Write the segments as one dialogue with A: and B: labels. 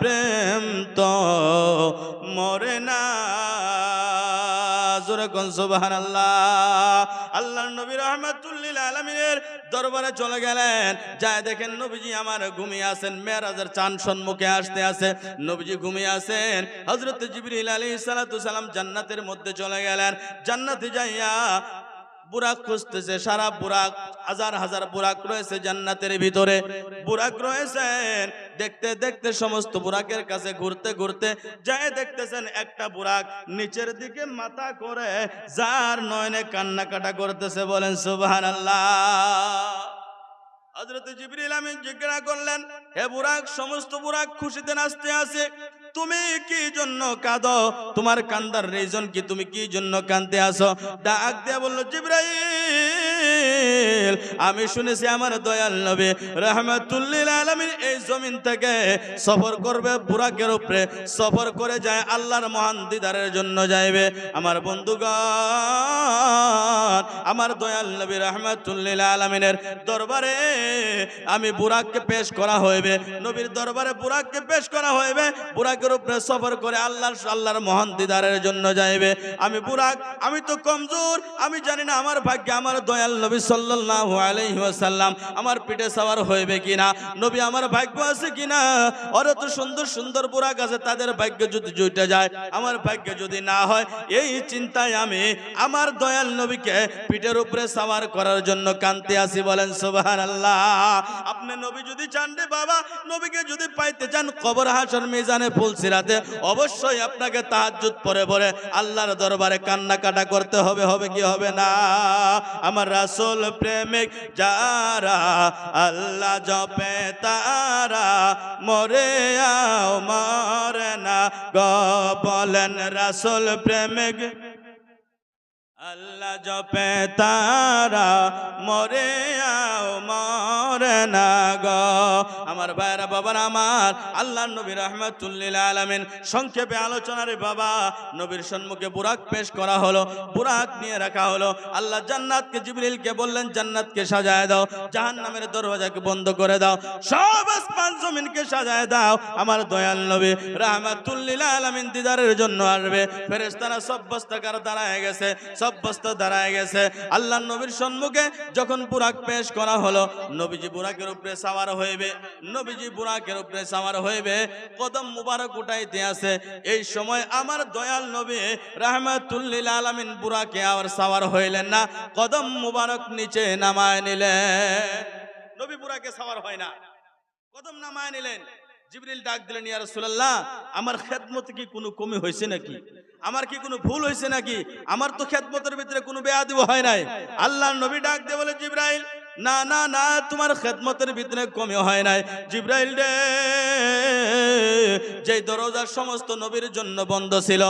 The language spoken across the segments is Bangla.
A: প্রেম তো মরে না। জোরে কোন সুবহান আল্লাহ আল্লাহ নবী রহমাতুল্লিল আলমিনের দরবারে চলে গেলেন। যায় দেখেন নবীজি আমার ঘুমিয়ে আছেন, মেরাজের চান সম্মুখে আসতে আছে। নবীজি ঘুমিয়ে আছেন হজরত জিবরিল আলী সালাম জান্নাতের মধ্যে চলে গেলেন। জান্নাতে যাইয়া বুরাক খুঁজতেছে, সারা বুরাক, হাজার হাজার বুরাক রয়েছে জান্নাতের ভিতরে। বুরাক রয়েছেন, দেখতে দেখতে সমস্ত বুরাকের কাছে ঘুরতে ঘুরতে যায়, দেখতেছেন একটা বুরাক নিচের দিকে মাথা করে যার নয়নে কান্নাকাটা করতেছে, বলেন সুবহান আল্লাহ হজরত জিবরিল আমিন জিজ্ঞাসা করলেন, হে বুরাক, সমস্ত বুরাক খুশিতে নাচতে আছে? তুমি কি জন্য কাঁদ? তোমার কান্দার রিজন কি? তুমি কি জন্য কাঁদতে আসো? ডাক দিয়া বলল, জিব্রাইল, আমি শুনেছি আমার দয়াল নবী রহমাতুল্লিল আলামিন এই জমিন থেকে সফর করবে বুরাকের উপরে। সফর করে যায় আল্লাহর মহান দিদারের জন্য যাইবে। আমার বন্ধুগণ আমার দয়াল নবী রহমাতুল্লিল আলামিনের দরবারে আমি বুরাককে পেশ করা হইবে, নবীর দরবারে বুরাককে পেশ করা হইবে, বুরাকের উপরে সফর করে আল্লাহর আল্লাহর মহান দিদারের জন্য যাইবে। আমি বুরাক, আমি তো কমজোর, আমি জানি না আমার ভাগ্যে আমার দয়াল নবী সাল্লাল্লাহু আলাইহি আমার পিঠে সাওয়ার হইবে কিনা, নবী আমার ভাগ্য আছে কিনা? অরে তো সুন্দর সুন্দর বুরাক আছে, তাদের ভাগ্য যদি জুটে যায়, আমার ভাগ্য যদি না হয়, এই চিন্তায় আমি আমার দয়াল নবীকে পিঠের উপরে সাওয়ার করার জন্য কান্তি আসি, বলেন, সুবহানাল্লাহ। আপনি নবী যদি চান রে বাবা, নবীকে যদি পাইতে চান, কবর হাসর মিজানে ফুলসিরাতে অবশ্যই আপনাকে তাহাজ্জুদ পরে পরে আল্লাহর দরবারে কান্নাকাটা করতে হবে হবে কি হবে না? আমার রাসূল প্রেমিক, যারা আল্লাহ জপে, তারা মরে আও মরে না। গ বলেন, রাসূল প্রেমিক আল্লাহ জপে তারা, মরে আও মরে না গ। আমার ভাইরা বাবার, আমার আল্লাহ নবী রহমাতুল্লিল আলামিন, সংক্ষেপে আলোচনার বাবা, নবীর সম্মুখে বুরাক পেশ করা হলো, বুরাক নিয়ে রাখা হলো। আল্লাহ জান্নাতকে, জিবরিলকে বললেন, জান্নাতকে সাজায় দাও, জাহান্নামের দরওয়াজাকে বন্ধ করে দাও, সব আসমান জমিনকে সাজায় দাও। আমার দয়াল নবী রহমাতুল্লিল আলামিন দিদারের জন্য আসবে। ফেরেশতারা সব বস্তাকার দাঁড়ায় গেছে, সব বস্তা দাঁড়ায় গেছে। আল্লাহ নবীর সম্মুখে যখন বুরাক পেশ করা হলো, নবীজি বুরাকের উপরে সাওয়ার হইবে, নবীজি বুরাকের উপরে সাওয়ার হইবে, কদম মুবারক উঠাইতে আছে। এই সময় আমার দয়াল নবী রাহমাতুল্লিল আলামিন বুরাকে আর সাওয়ার হইলেন না, কদম মুবারক নিচে নামায় নিলেন। নবী বুরাকে সাওয়ার হয় না। কদম নামায় নিলেন। জিবরিল ডাক দিলেন, ইয়া রাসূলুল্লাহ, আমার খেদমত কি কোনো কমি হয়েছে নাকি? আমার কি কোনো ভুল হয়েছে নাকি? আমার তো খেদমতের ভিতরে কোনো বেয়াদিব হয় নাই। আল্লাহর নবী ডাক দিয়ে বলে, জিব্রাইল না না না, তোমার খেদমতের ভিতরে কমে হয় নাই। জিব্রাইল রে যে দরজার সমস্ত নবীর জন্য বন্ধ ছিল,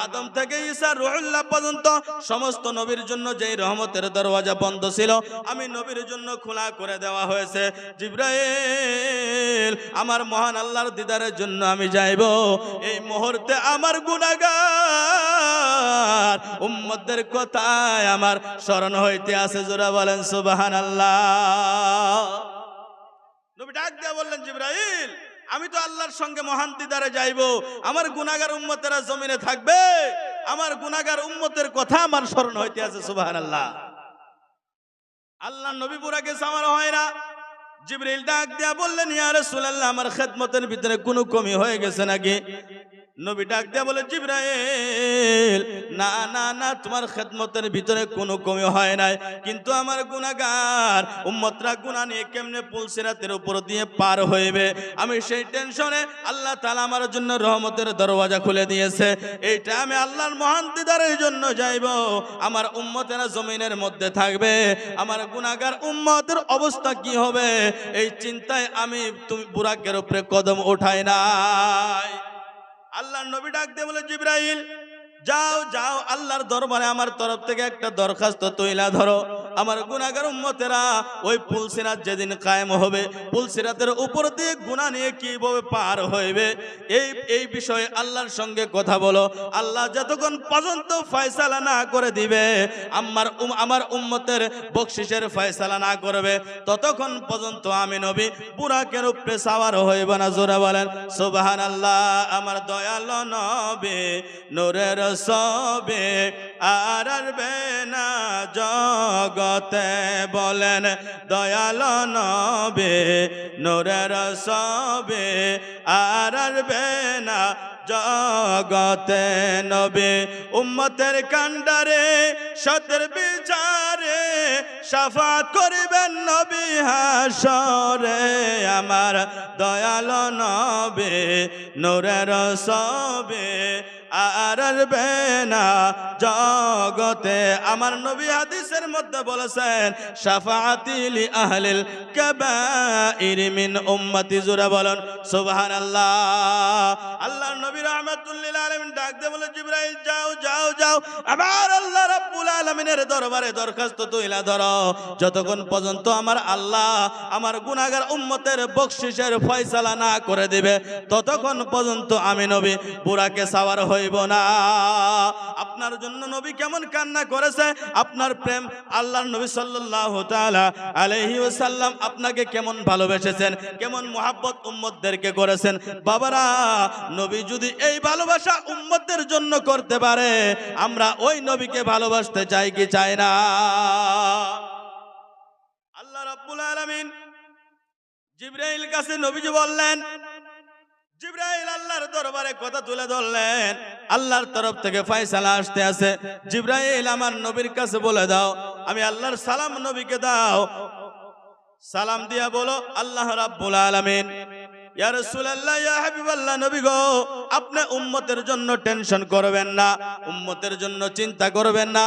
A: আদম থেকে ঈসা, রুহুল্লাহ পর্যন্ত সমস্ত নবীর জন্য যেই রহমতের দরওয়াজা বন্ধ ছিল, আমি নবীর জন্য খোলা করে দেওয়া হয়েছে। জিব্রাইল, আমার মহান আল্লাহর দিদারের জন্য আমি যাইব। এই মুহূর্তে আমার গুনাহগার উম্মদের কথায় আমার স্মরণ হইতে আছে, জোরা বলেন সুবাহান আল্লাহ নবী ডাক দিয়া বললেন, জিব্রাইল, আমি তো আল্লাহর সঙ্গে মহান দিদারে যাইব। আমার গুনাগার উম্মতেরা জমিনে থাকবে। আমার গুনাগার উম্মতের কথা আমার স্মরণ হইতে আছে সুবাহ আল্লাহ আল্লাহ নবী পুরা গেছে, আমার হয় না। জিবরিল ডাক দিয়া বললেন, ইয়া রাসূলুল্লাহ, আমার খেদমতের ভিতরে কোনো কমি হয়ে গেছে নাকি? নবী ডাক দিয়া বলে, জিব্রাইল, না না না, তোমার খেদমতের ভিতরে কোনো কমি হয় নাই। কিন্তু আমার গুনাহগার, উম্মতরা গুনাহ নিয়ে কেমনে পুলসিরাতের উপর দিয়ে পার হইবে? আমি সেই টেনশনে আল্লাহ তাআলা আমার জন্য রহমতের দরওয়াজা খুলে দিয়েছে। এইটা আমি আল্লাহর মহান দিদারের জন্য যাইব। আমার উম্মতেরা জমিনের মধ্যে থাকবে। আমার গুনাহগার, উম্মতের অবস্থা কি হবে? এই চিন্তায় আমি তুমি বুরাকের উপরে কদম ওঠাই নাই। আল্লাহ নবী ডাক দিয়ে বলে, জিব্রাইল, যাও যাও, আল্লাহর দরবারে আমার তরফ থেকে একটা দরখাস্ত তৈলা ধরো। আমার গুনাহগার উম্মতেরা, ওই পুলসিরাত যেদিন কায়েম হবে, পুলসিরাতের উপর দিয়ে গুনাহ নিয়ে কীভাবে পার হইবে? এই এই বিষয়ে আল্লাহর সঙ্গে কথা বলো। আল্লাহ যতক্ষণ পর্যন্ত ফয়সালা না করে দিবে, আমার আমার উম্মতের বকশিসের ফয়সালা না করবে, ততক্ষণ পর্যন্ত আমি নবী বুড়াকের উপরে সাওয়ার হইব না। জোরা বলেন সুবহান আল্লাহ আমার দয়াল নবে, নূরের সবে আর না জগতে বলেন, দয়াল নবে, নূরের সবে আর না জগতে নবে। উম্মতের কান্ডারে সতের বিচারে সাফা করিবেন নবী হাসরে। আমার দয়াল নবে, নোরের সবে আর আরবে না, জগতে আমার নবী হাদিসের মধ্যে বলেছেন শাফাআতিলি আহলিল কাবাইর মিন উম্মতি। জুরা বলেন, সুবহানাল্লাহ। আল্লাহর নবী রাহমাতুল্লিল আলামিন ডাক দিয়ে বলে, জিবরাইল, যাও যাও যাও আবার আল্লাহ রাব্বুল আলামিনের দরবারে দরখাস্ত তুইলা ধরো। যতক্ষণ পর্যন্ত আমার আল্লাহ আমার গুনাহগার উম্মতের বকশিসের ফয়সালা না করে দিবে, ততক্ষণ পর্যন্ত আমি নবী বুড়াকে সাওয়ার হইব না। আপনার জন্য নবী কেমন কান্না করেছে? আপনার প্রেম আল্লাহর নবী সাল্লাল্লাহু তাআলা আলাইহি ওয়াসাল্লাম আপনাকে কেমন ভালোবেসেছেন? কেমন মোহাব্বত উম্মতদেরকে করেছেন? বাবারা, নবী যদি এই ভালোবাসা উম্মতদের জন্য করতে পারে, আমরা ওই নবীকে ভালোবাসতে চাই কি চাই না? আল্লাহ রাব্বুল আলামিন জিব্রাইল কাছে নবীজি বললেন জিব্রাইল আল্লাহর দরবারে কথা তুলে ধরলেন। আল্লাহর তরফ থেকে ফয়সালা আসতে আছে। জিব্রাইল, আমার নবীর কাছে বলে দাও, আমি আল্লাহর সালাম নবীকে দাও। সালাম দিয়া বলো, আল্লাহ রাব্বুল আলামিন। নবী গো জন্য টেনশন করবেন না জন্য চিন্তা করবেন না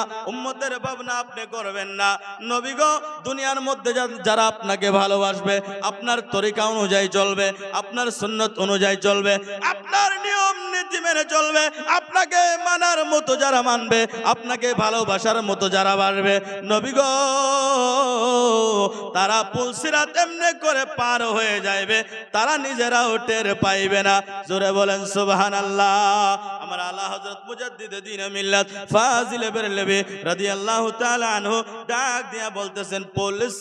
A: ভাবনা আপনি করবেন না। দুনিয়ার মধ্যে যারা আপনাকে ভালোবাসবে, আপনার তরিকা অনুযায়ী চলবে, আপনার সুন্নত অনুযায়ী চলবে, আপনার নিয়ম, নীতি মেনে চলবে, আপনাকে মানার মতো যারা মানবে, আপনাকে ভালোবাসার মতো যারা বাড়বে, নবী গো, তারা পুলসিরাত এমনি করে পার হয়ে যাইবে, তারা নিজেরাও টের পাইবে না, জোরে বলেন সুবহান আল্লাহ আমার আল্লাহ হজরত মুজাদ্দিদ দ্বীন মিল্লাত ফাজিল বেরলেবে রাদি আল্লাহ আনহু ডাক দিয়া বলতেছেন, পুলিশ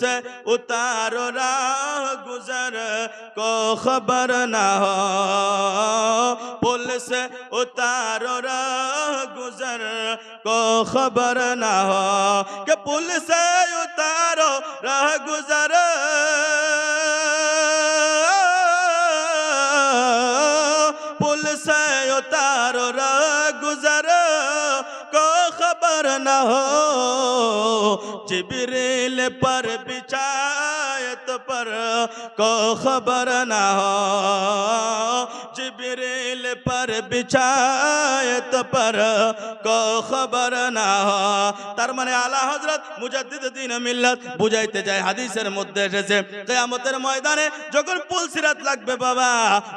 A: উতার রাহ গুজার, কো খবর না হো। পুলিশ উতার রাহ গুজার, কো খবর না হো। কে পুলিশ উতারো রাহ গুজার ہو جبریل پر بچایت پر کو خبر نہ ہو जिबरील पर बिचायत पर को खबर না হয় তার মানে আলা হযরত মুজাদ্দিদ দ্বীন মিল্লাত বুঝাইতে যায় হাদিসের মধ্যে এসেছে কিয়ামতের ময়দানে যখন পুলসিরাত লাগবে বাবা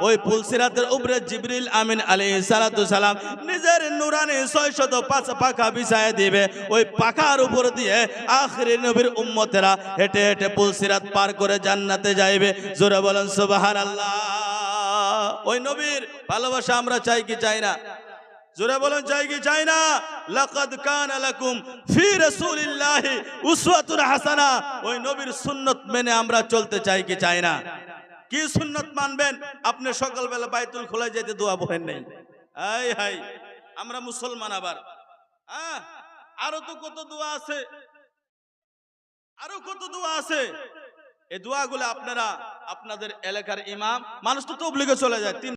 A: ওই পুলসিরাতের উপরে জিবরিল আমিন আলাইহিস সালাতু সালাম নিজের নুরানি 600 পাঁচ পাখা বিছায় দিবে ওই পাখার উপর দিয়ে আখিরি নবীর উম্মতেরা হেঁটে হেঁটে পুলসিরাত পার করে জান্নাতে যাইবে জোরে বলেন সুবহানাল্লাহ ওই নবীর ভালোবাসা আমরা চাই কি চাই না? জোরে বলেন, চাই কি চাই না? লাকাদ কানা লাকুম ফি রাসূলিল্লাহি উসওয়াতুন হাসানা। ওই নবীর সুন্নত মেনে আমরা চলতে চাই কি চাই না? কি সুন্নত মানবেন? আপনি সকালবেলা বাইতুল খোলা যেতে দোয়া পড়েন নাই। আই হাই, আমরা মুসলমান আবার। হ্যাঁ আরও তো কত দোয়া আছে? আরও কত দোয়া আছে? এই দোয়াগুলো আপনারা আপনাদের এলাকার ইমাম মানুষ তো তবলিগে চলে যায়। তিন